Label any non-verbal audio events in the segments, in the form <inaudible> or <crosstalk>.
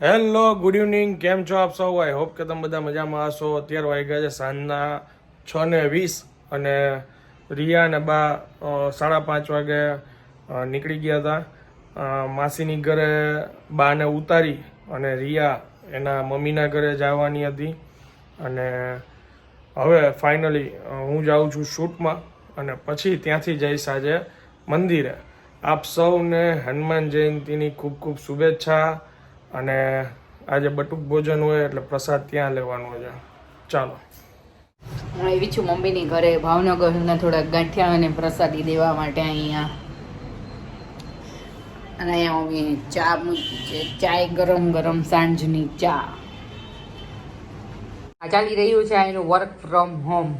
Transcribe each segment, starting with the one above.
Hello good evening કેમ છો આપ સૌ? આઈ હોપ કે તમે બધા મજામાં હશો. અત્યારે વાગ્યા છે સાંજના છ ને વીસ અને રિયા અને બા સાડા પાંચ વાગે નીકળી ગયા હતા. માસીની ઘરે બાને ઉતારી અને રિયા એના મમ્મીના ઘરે જવાની હતી. અને હવે ફાઇનલી હું જાઉં છું શૂટમાં અને પછી ત્યાંથી જઈશ આજે મંદિરે. આપ સૌને હનુમાન જયંતીની ખૂબ ખૂબ શુભેચ્છા. અને આજે બટુક ભોજન હોય એટલે પ્રસાદ ત્યાં લેવાનો છે. ચાલો. હું એવી છું મમ્મીની ઘરે ભાવનગરના થોડાક ગાંઠિયા અને પ્રસાદી દેવા માટે અહીંયા. અને અહીંયા મમ્મી ચા મૂકી છે. ચાય ગરમ ગરમ સાંજની ચા. ચાલી રહ્યું છે એનું વર્ક ફ્રોમ હોમ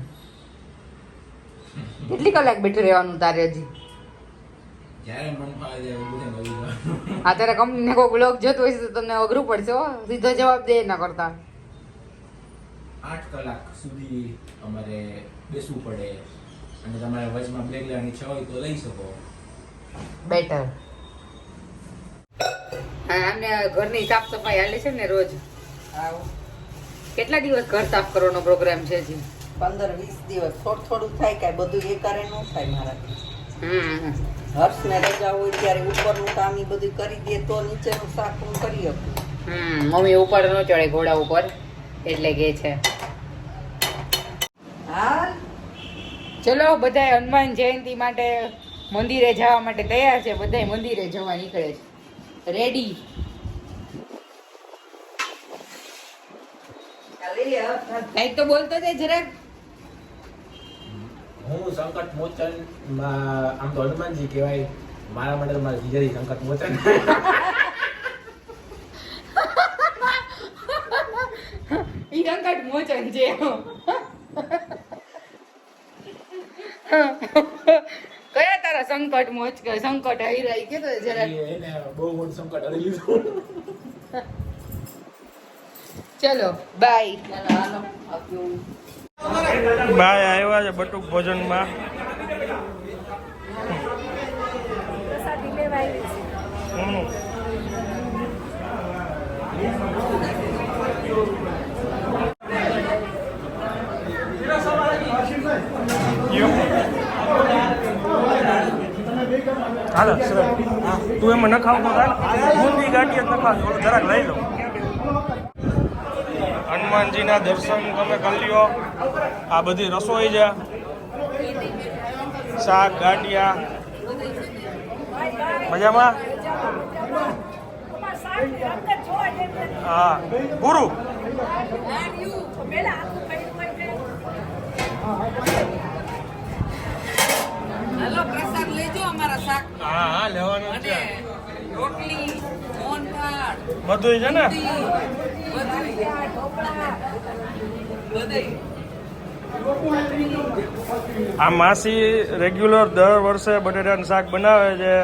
કેટલી કલાક બેઠું રહેવાનું તારે હજી? જ્યારે મન ફાવે ત્યારે બધે મળી જવાનું. આ કંપનીને કોઈ બ્લોગ જોતો હોય તો તમને અઘરું પડશે હો. સીધો જવાબ દે ના કરતા. આઠ કલાક સુધી અમારે બેસવું પડે અને તમારે વચમાં બ્રેક લેવાની ઈચ્છા હોય તો લઈ શકો. બેટર હા આમને ઘરની સાફ સફાઈ હાલે છે ને રોજ. કેટલા દિવસ ઘર સાફ કરવાનો પ્રોગ્રામ છે જી પંદર વીસ દિવસ. થોડું થોડું થાય કાંઈ બધું એકારે ન થાય મારાથી. હમ. હર્ષને રજા હોય ત્યારે ઉપરનું કામ એ બધું કરી દે તો નીચેનું શાક હું કરી શકું. હમ મમ્મી ઉપર ન ચડે ઘોડા ઉપર એટલે કે છે. હા ચલો બધા હનુમાન જયંતિ માટે મંદિરે જવા માટે તૈયાર છે. બધા મંદિરે જવા નીકળે છે. રેડી નહીં તો બોલતો છે જરાક. હું સંકટ મોચન આમ તો હનુમાનજી કહેવાય મારા માટે મારા જીજાજી સંકટ મોચન. ઈ સંકટ મોચન છે કયા તારા સંકટ મોચ સંકટ હૈરાઈ કે તો એને બહુ મોટું સંકટ હરી લીધું. ચલો બાય ચાલો હાલો આપ્યું બાય આવ્યા છે બટુક ભોજનમાં. હાલો સર તું એમાં નખાવ ખાવ તો ચાલ બુંદી ગાંઠિયા જ ન થોડું જરાક લઈ લો. હનુમાનજીના દર્શન તમે કરી લ્યો. આ બધી રસોઈ છે. શાક ગાંઠિયા. મજામાં? હા. શાક. હા હા લેવાનું છે. રોટલી. બધું છે ને? આ માસી રેગ્યુલર દર વર્ષે બટેટાનું શાક બનાવે છે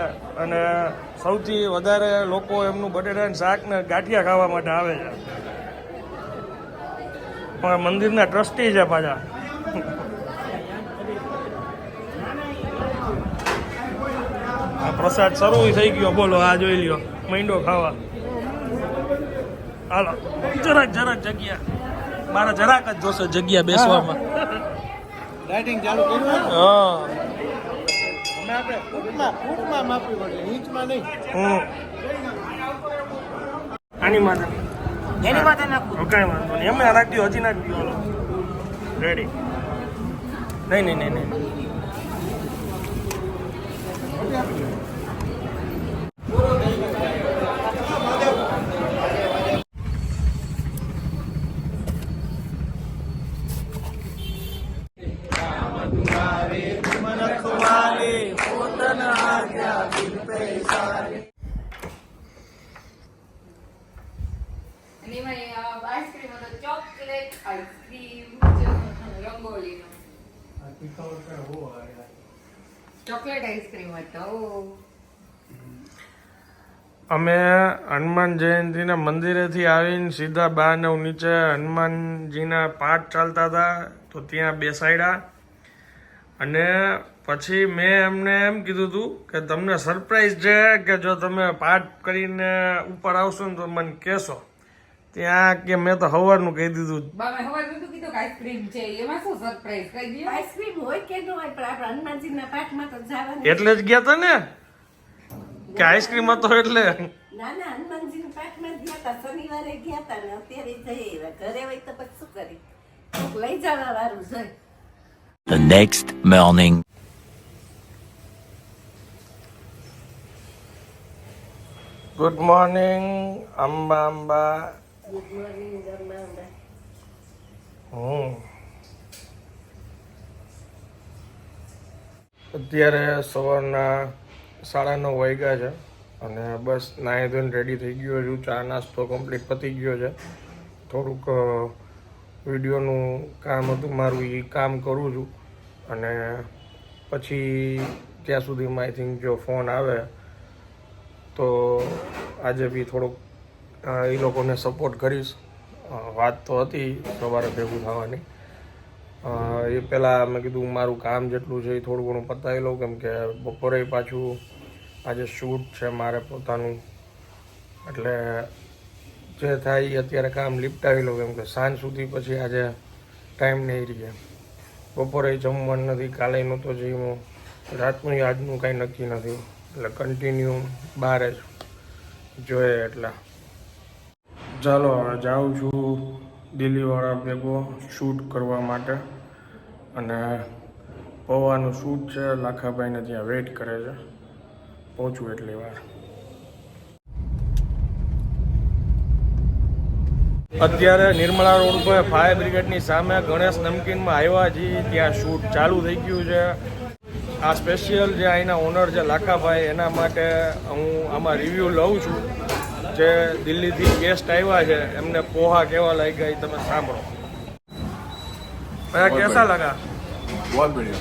અને સૌથી વધારે લોકો એમનું બટેટાનું શાક ને ગાંઠિયા ખાવા માટે આવે છે. પણ મંદિરના ટ્રસ્ટી છે પાછા. પ્રસાદ શરૂ થઈ ગયો, બોલો, આ જોઈ લ્યો, મૈંડો ખાવા. હાલો. જરાક જરાક જગ્યા. મારા જરાક જ જોશે જગ્યા બેસવામાં. રાઇટિંગ ચાલુ કર્યું હા. અમે આપણે ફૂટમાં ફૂટમાં માપવી પડે ઇંચમાં નહીં. હમ. આની માથે. એની માથે નાખું. કઈ વાંધો નહીં. એમને રાખી દો હજી નાખી દો રેડી નહીં નહીં નહીં નહીં. અમે હનુમાન જયંતિના મંદિરેથી આવીને સીધા બહાર ને નીચે હનુમાનજીના પાઠ ચાલતા હતા, તો ત્યાં બેસાડ્યા. અને પછી મેં એમને એમ કીધું હતું કે તમને સરપ્રાઈઝ છે કે જો તમે પાઠ કરીને ઉપર આવશો ને તો મને કહેશો. ત્યાં કે મેં તો હવારનું કહી દીધું. બા મેં હવાર કીધું કે આઈસ્ક્રીમ છે. એમાં શું સરપ્રાઈઝ કઈ દઈએ આઈસ્ક્રીમ હોય કે ન હોય પણ આપણે હનુમાનજીના પાઠમાં તો જવાનું. એટલે જ ગયા હતા ને? કે આઈસ્ક્રીમ હતો એટલે. ના ના હનુમાનજીના પાઠમાં ગયા હતા શનિવારે ગયા હતા ને અત્યારે જઈએ. એવા. ઘરે હોય તો પછી શું કરી કોક લઈ જવા વાળું છે. The next morning. Good morning Amba Amba. હમ અત્યારે સવારના સાડા નવ વાગ્યા છે અને બસ નાહી ધોઈને રેડી થઈ ગયો છું. ચા નાસ્તો કમ્પ્લીટ પતી ગયો છે. થોડુંક વિડીયોનું કામ હતું, મારું એ કામ કરું છું. અને પછી ત્યાં સુધીમાં આઈ થિંક જો ફોન આવે, તો આજે બી થોડુંક એ લોકોને સપોર્ટ કરીશ. વાત તો હતી સવારે ભેગું થવાની. એ પહેલાં મેં કીધું મારું કામ જેટલું છે એ થોડું ઘણું પતાવી લઉં, કેમ કે બપોરે પાછું આજે શૂટ છે મારે પોતાનું. એટલે જે થાય એ અત્યારે કામ લીપટાવી લઉં, કેમ કે સાંજ સુધી પછી આજે ટાઈમ નહીં રહે. બપોરે જમવાનું નથી, કાલે નહોતો જમ્યો, રાતનું આજનું કાંઈ નક્કી નથી. એટલે કન્ટિન્યુ બહાર જ જોઈએ એટલે. ચાલો હવે જાઉં છું દિલ્હીવાળા ભેગો શૂટ કરવા માટે. અને પૌવાનું શૂટ છે, લાખાભાઈને ત્યાં વેઇટ કરે છે. પહોંચું એટલી વાર. અત્યારે નિર્મળા રોડ પર ફાયર બ્રિગેડની સામે ગણેશ નમકીનમાં આવ્યા છીએ ત્યાં શૂટ ચાલુ થઈ ગયું છે. આ સ્પેશિયલ જે અહીંના ઓનર છે લાખાભાઈ, એના માટે હું આમાં રિવ્યૂ લઉં છું. જે દિલ્હીથી ગેસ્ટ આવ્યા છે એમને પોહા કેવા લાગ્યા એ તમે સાંભળો ભૈયા કેસા લગા बहुत बढ़िया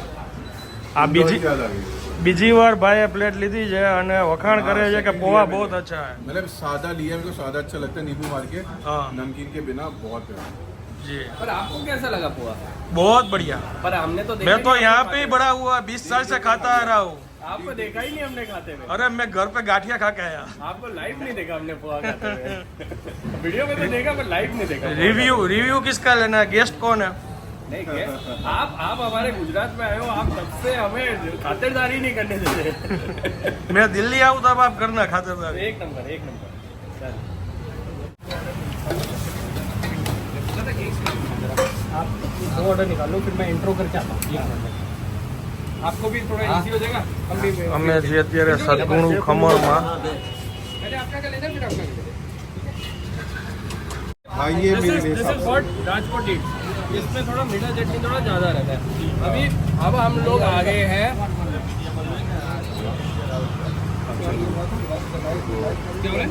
આ બીજી याद आ गई બીજી વાર ભાઈએ પ્લેટ લીધી છે અને વખાણ કરે છે કે પોહા બહુ અચ્છા है मतलब सादा लिया मेरे को सादा अच्छा लगता है नींबू मार के हाँ। नमकीन के बिना बहुत है जी पर आपको कैसा लगा पोहा बहुत बढ़िया पर हमने तो देखा मैं तो ही नहीं यहाँ आपको पे ही बड़ा हुआ बीस साल से खाता आ रहा हूँ खाते हुए। आपको देखा ही नहीं हमने खाते हुए। अरे मैं घर पे गाठिया खा के आया। आपको लाइव नहीं देखा हमने पोहा खाते हुए। <laughs> वीडियो में तो देखा पर लाइव नहीं देखा। रिव्यू रिव्यू किसका लेना है? गेस्ट कौन है? नहीं क्या आप आप हमारे गुजरात में आए हो आप तब से हमें खातिरदारी नहीं करने देते। <laughs> मैं दिल्ली आऊँ तब आप करना खातिरदारी। एक नंबर एक नंबर। आप दो ऑर्डर निकाल फिर मैं इंट्रो करके आता हूँ। અમે જે અત્યારે સદગુણુ ખમણમાં पहले आपका क्या लेना फिर आपका क्या लेना हाँ ये दिस मेरे इज दिस हिसाब इज व्हाट राजकोट ईट इसमें थोड़ा मीठा चटनी थोड़ा ज्यादा रहता है अभी अब हम लोग आ गए हैं क्या बोले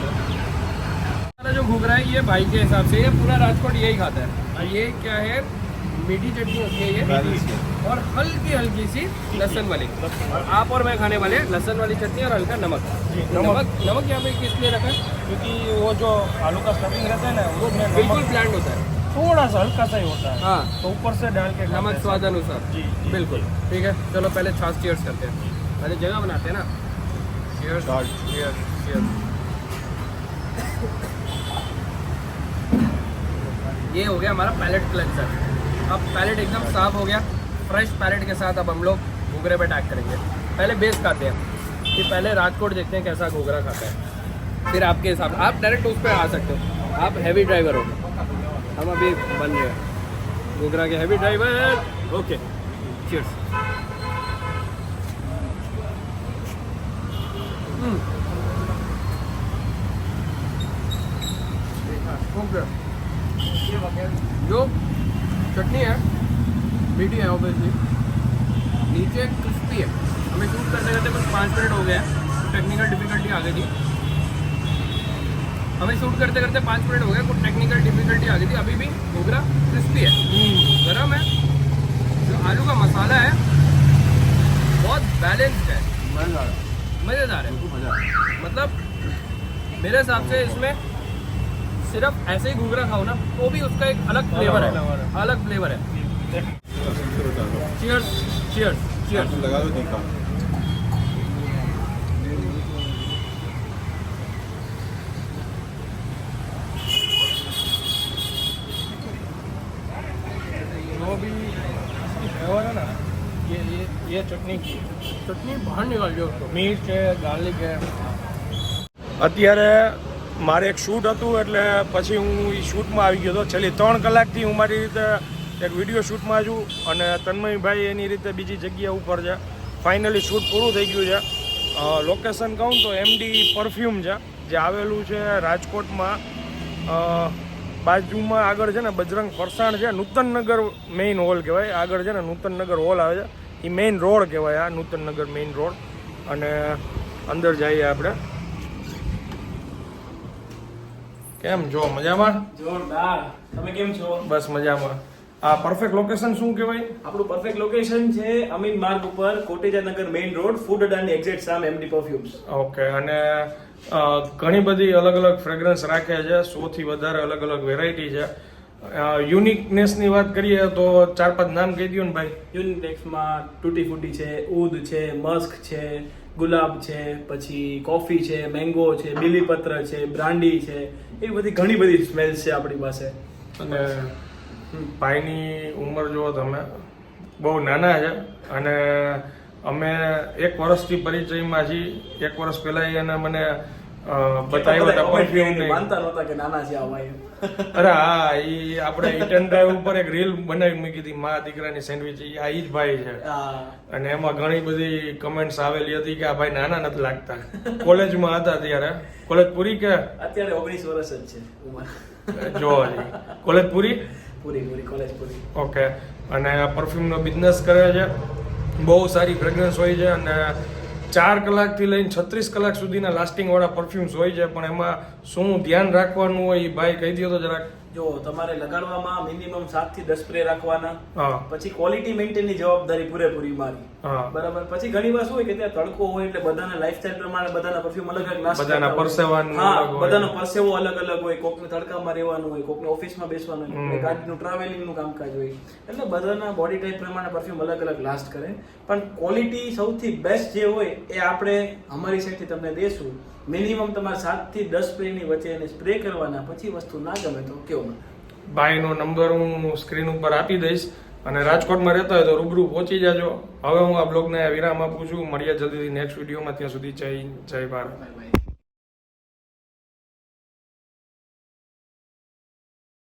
हमारा जो घूग रहा है ये भाई के हिसाब से ये पूरा राजकोट यही खाता है। और ये क्या है मीठी चटनी होती है ये। और हल्की हल्की सी लहसुन वाली। और आप और मैं खाने वाले लहसुन वाली चटनी और हल्का नमक। नमक। नमक यहाँ पे किस लिए रखा है? क्योंकि वो जो आलू का स्टफिंग रहता है ना वो बिल्कुल ब्लैंड होता है। थोड़ा सा हल्का सा ही होता है। हाँ। तो ऊपर से डाल के नमक स्वाद अनुसार। जी बिल्कुल। ठीक है चलो पहले छाछ चीयर्स करते हैं। पहले जगह बनाते हैं ना। चीयर्स चीयर्स चीयर्स ये हो गया हमारा पैलेट क्लेंसर अब पैलेट एकदम साफ़ हो गया। फ्रेश पैलेट के साथ अब हम लोग घूगरे पे टैग करेंगे। पहले बेस खाते हैं। कि पहले राजकोट देखते हैं कैसा घूगरा खाता है। फिर आपके हिसाब आप डायरेक्ट उस पर आ सकते हो। आप हैवी ड्राइवर हो। हम अभी बन रहे हैं घूगरा के हैवी ड्राइवर ओके चीयर्स जो चटनी है मीठी है ऑब्वियसली नीचे क्रिस्पी है। हमें शूट करते करते बस पाँच मिनट हो गए हैं। टेक्निकल डिफिकल्टी आ गई थी। हमें शूट करते करते पाँच मिनट हो गए कुछ टेक्निकल डिफिकल्टी आ गई थी। अभी भी घोगरा क्रिस्पी है। गरम है। जो आलू का मसाला है बहुत बैलेंस्ड है। मज़ेदार। है। मज़ेदार। है मतलब मेरे हिसाब से इसमें सिर्फ ऐसे ही घूघरा खाओ ना तो भी उसका एक अलग फ्लेवर है अलग फ्लेवर है कसम से बता दो चियर्स चियर्स चियर्स लगा दो तीखा जो भी इसकी फ्लेवर है ना ये ये ये चटनी की चटनी बाहर निकाल दो उसको મિર્ચ છે ગાર્લિક છે અત્યારે મારે એક શૂટ હતું એટલે પછી હું એ શૂટમાં આવી ગયો હતો. છેલ્લી ત્રણ કલાકથી હું મારી રીતે એક વીડિયો શૂટમાં છું અને તન્મયભાઈ એની રીતે બીજી જગ્યા ઉપર છે. ફાઇનલી શૂટ પૂરું થઈ ગયું છે. લોકેશન કહું તો એમડી પરફ્યુમ છે, જે આવેલું છે રાજકોટમાં. બાજુમાં આગળ છે ને બજરંગ ફરસાણ છે, નૂતનનગર મેઇન હોલ કહેવાય. આગળ છે ને નૂતનનગર હોલ આવે છે. એ મેઇન રોડ કહેવાય આ નૂતનનગર મેઇન રોડ અને અંદર જઈએ આપણે. કેમ છો મજામાં? જોરદાર. તમે કેમ છો? બસ મજામાં. આ પરફેક્ટ લોકેશન શું કહેવાય? આપણું પરફેક્ટ લોકેશન છે અમીન માર્ગ ઉપર કોટેજાનગર main road food Adani exact સામે એમડી પરફ્યુમ્સ ઓકે અને ઘણી બધી અલગ અલગ ફ્રેગ્રન્સ રાખે છે. સોથી વધારે અલગ અલગ વેરાયટી છે યુનિકનેસની વાત કરીએ તો ચાર પાંચ નામ કહી દો ને ભાઈ. યુનિટેક્સમાં તૂટી ફૂટી છે ઉદ છે મસ્ક છે ગુલાબ છે, પછી કોફી છે મેંગો છે, બીલીપત્ર છે બ્રાન્ડી છે, એવી બધી ઘણી બધી સ્મેલ્સ છે આપણી પાસે. અને ભાઈની ઉંમર જુઓ તમે, બહુ નાના છે. અને અમે એક વર્ષથી પરિચયમાં છીએ. એક વર્ષ પહેલાં એને મને બતાવ્યો હતા પરફ્યુમ માનતા નહોતા કે નાના છે આ ભાઈ. અરે હા એ આપણે ઇટન ડ્રાઈવ ઉપર એક રીલ બનાવી મૂકી હતી મા દીકરાની સેન્ડવિચ આ ઈ જ ભાઈ છે. અને એમાં ઘણી બધી કમેન્ટ્સ આવેલી હતી કે આ ભાઈ નાના નથી લાગતા. કોલેજમાં હતા ત્યારે. કોલેજ પૂરી કે? અત્યારે ઓગણીસ વર્ષ જ છે ઉંમર. જો હજી. કોલેજ પૂરી? પૂરી પૂરી કોલેજ પૂરી. ઓકે. અને પરફ્યુમનો બિઝનેસ કરે છે. બહુ સારી ફ્રેગ્રન્સ હોય છે અને ચાર કલાકથી લઈને છત્રીસ કલાક સુધીના લાસ્ટિંગવાળા પરફ્યુમ્સ હોય છે પણ એમાં શું ધ્યાન રાખવાનું હોય એ ભાઈ કહી દો તો જરાક. જો તમારે લગાડવામાં મિનિમમ સાતથી દસ સ્પ્રે રાખવાના પછી ક્વોલિટી મેન્ટેનની જવાબદારી પૂરેપૂરી મારી. બરાબર. પછી ઘણી વાર શું હોય કે ત્યાં તડકો હોય એટલે બધાના લાઈફસ્ટાઈલ પ્રમાણે બધાના પરફ્યુમ અલગ અલગ નાશ બધાના. પરસેવાનું હા બધાનો પરસેવો અલગ અલગ હોય. કોકને તડકામાં રહેવાનું હોય કોકને ઓફિસમાં બેસવાનું હોય. ગાડીનું ટ્રાવેલિંગનું કામકાજ હોય. એટલે બધાના બોડી ટાઈપ પ્રમાણે પરફ્યુમ અલગ અલગ લાસ્ટ કરે. પણ ક્વોલિટી સૌથી બેસ્ટ જે હોય એ આપણે અમારી સાઈડથી તમને દેશું. મિનિમમ તમારે સાતથી દસ સ્પ્રેની વચ્ચે એને સ્પ્રે કરવાના. પછી વસ્તુ ના ગમે તો કેવો મને ભાઈનો નંબર હું સ્ક્રીન ઉપર આપી દઈશ. અને રાજકોટમાં રહેતા હોય તો રૂબરૂ પહોંચી જાજો. હવે હું આ બ્લોગને વિરામ આપું છું. મળીએ જલ્દીથી નેક્સ્ટ વિડીયોમાં. ત્યાં સુધી જય જય ભારત.